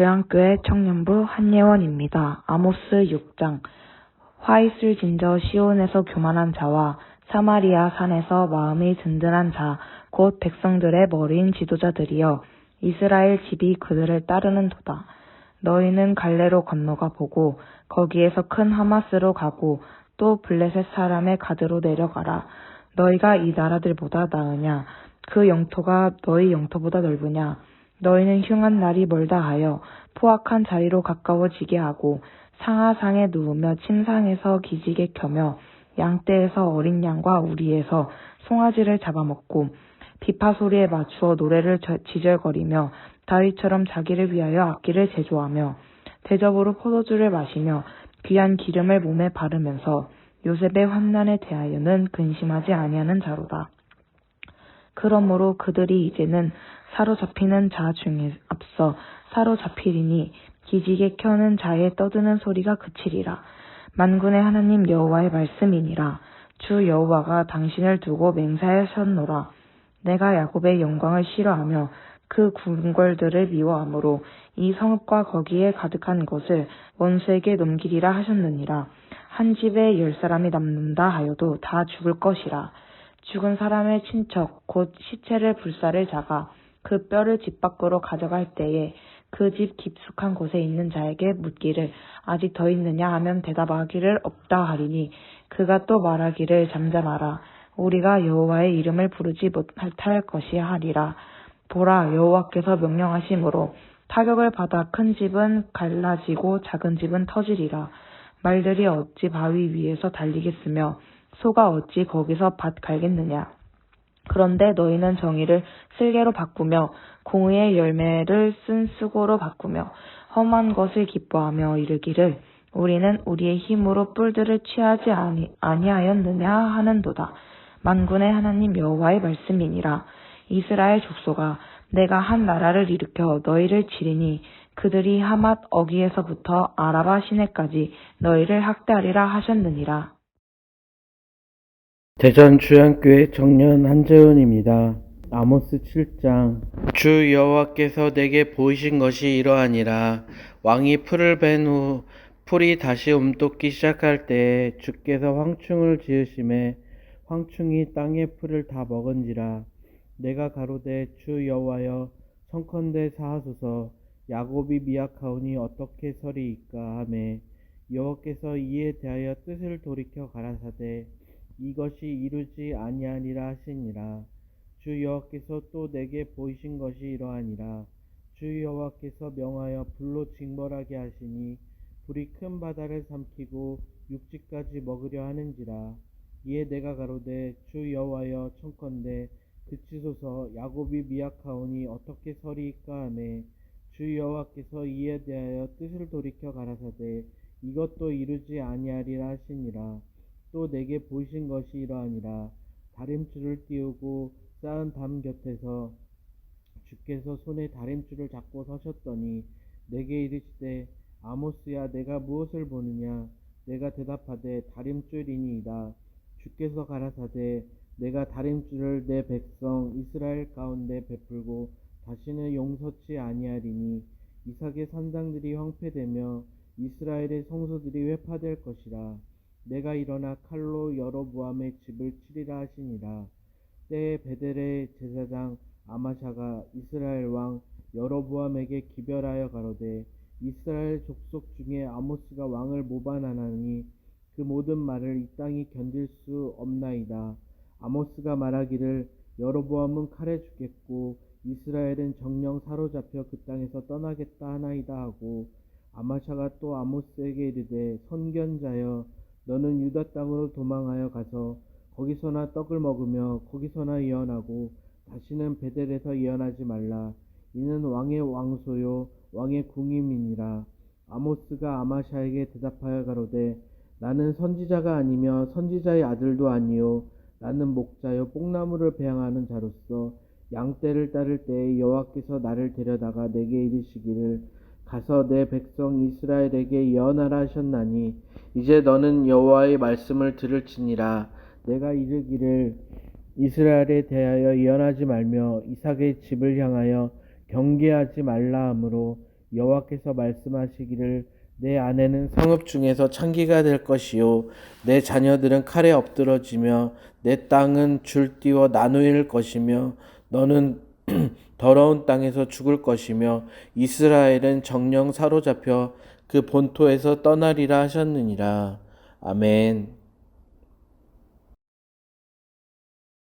주양교회 청년부 한예원입니다. 아모스 6장 화 있을 진저 시온에서 교만한 자와 사마리아 산에서 마음이 든든한 자, 곧 백성들의 머리인 지도자들이여 이스라엘 집이 그들을 따르는 도다. 너희는 갈레로 건너가 보고 거기에서 큰 하마스로 가고 또 블레셋 사람의 가드로 내려가라. 너희가 이 나라들보다 나으냐? 그 영토가 너희 영토보다 넓으냐? 너희는 흉한 날이 멀다 하여 포악한 자리로 가까워지게 하고 상하상에 누우며 침상에서 기지개 켜며 양떼에서 어린 양과 우리에서 송아지를 잡아먹고 비파 소리에 맞추어 노래를 저- 지절거리며 다윗처럼 자기를 위하여 악기를 제조하며 대접으로 포도주를 마시며 귀한 기름을 몸에 바르면서 요셉의 환난에 대하여는 근심하지 아니하는 자로다. 그러므로 그들이 이제는 사로잡히는 자 중에 앞서 사로잡히리니 기지개 켜는 자의 떠드는 소리가 그치리라. 만군의 하나님 여호와의 말씀이니라. 주 여호와가 당신을 두고 맹세하셨노라. 내가 야곱의 영광을 싫어하며 그 궁궐들을 미워하므로 이 성읍과 거기에 가득한 것을 원수에게 넘기리라 하셨느니라. 한 집에 열 사람이 남는다 하여도 다 죽을 것이라. 죽은 사람의 친척 곧 시체를 불사를 자가 그 뼈를 집 밖으로 가져갈 때에 그 집 깊숙한 곳에 있는 자에게 묻기를 아직 더 있느냐 하면 대답하기를 없다 하리니 그가 또 말하기를 잠잠하라. 우리가 여호와의 이름을 부르지 못할 것이 하리라. 보라 여호와께서 명령하심으로 타격을 받아 큰 집은 갈라지고 작은 집은 터지리라. 말들이 어찌 바위 위에서 달리겠으며 소가 어찌 거기서 밭 갈겠느냐 그런데 너희는 정의를 슬개로 바꾸며 공의의 열매를 쓴 수고로 바꾸며 험한 것을 기뻐하며 이르기를 우리는 우리의 힘으로 뿔들을 취하지 아니, 아니하였느냐 하는도다. 만군의 하나님 여호와의 말씀이니라. 이스라엘 족속아 내가 한 나라를 일으켜 너희를 치리니 그들이 하맛 어기에서부터 아라바 시내까지 너희를 학대하리라 하셨느니라. 대전 주양교회 청년 한재훈입니다. 아모스 7장. 주 여호와께서 내게 보이신 것이 이러하니라. 왕이 풀을 벤 후 풀이 다시 움돋기 시작할 때에 주께서 황충을 지으심에 황충이 땅의 풀을 다 먹은지라. 내가 가로되 주 여호와여 청컨대 사하소서. 야곱이 미약하오니 어떻게 서리이까 하매 여호와께서 이에 대하여 뜻을 돌이켜 가라사대 이것이 이루지 아니하니라 하시니라. 주 여호와께서 또 내게 보이신 것이 이러하니라. 주 여호와께서 명하여 불로 징벌하게 하시니 불이 큰 바다를 삼키고 육지까지 먹으려 하는지라. 이에 내가 가로되 주 여호와여 청컨대 그치소서 야곱이 미약하오니 어떻게 서리이까 하매 주 여호와께서 이에 대하여 뜻을 돌이켜 가라사대 이것도 이루지 아니하리라 하시니라. 또 내게 보이신 것이 이러하니라. 다림줄을 띄우고 쌓은 담 곁에서 주께서 손에 다림줄을 잡고 서셨더니 내게 이르시되 아모스야 내가 무엇을 보느냐? 내가 대답하되 다림줄이니이다. 주께서 가라사대 내가 다림줄을 내 백성 이스라엘 가운데 베풀고 다시는 용서치 아니하리니 이삭의 산당들이 황폐되며 이스라엘의 성소들이 회파될 것이라 내가 일어나 칼로 여로보암의 집을 치리라 하시니라. 때에 베델의 제사장 아마샤가 이스라엘 왕 여로보암에게 기별하여 가로되 이스라엘 족속 중에 아모스가 왕을 모반하나니 그 모든 말을 이 땅이 견딜 수 없나이다. 아모스가 말하기를 여로보암은 칼에 죽겠고 이스라엘은 정령 사로잡혀 그 땅에서 떠나겠다 하나이다 하고 아마샤가 또 아모스에게 이르되 선견자여 너는 유다 땅으로 도망하여 가서 거기서나 떡을 먹으며 거기서나 예언하고 다시는 베델에서 예언하지 말라. 이는 왕의 왕소요 왕의 궁임이니라. 아모스가 아마샤에게 대답하여 가로되 나는 선지자가 아니며 선지자의 아들도 아니요 나는 목자요 뽕나무를 배양하는 자로서 양떼를 따를 때에 여호와께서 나를 데려다가 내게 이르시기를 가서 내 백성 이스라엘에게 예언하라 하셨나니 이제 너는 여호와의 말씀을 들을지니라. 내가 이르기를 이스라엘에 대하여 예언하지 말며 이삭의 집을 향하여 경계하지 말라 하므로 여호와께서 말씀하시기를 내 아내는 성읍 중에서 창기가 될 것이요 내 자녀들은 칼에 엎드러지며 내 땅은 줄띠워 나누일 것이며 너는 더러운 땅에서 죽을 것이며 이스라엘은 정령 사로잡혀 그 본토에서 떠나리라 하셨느니라 아멘.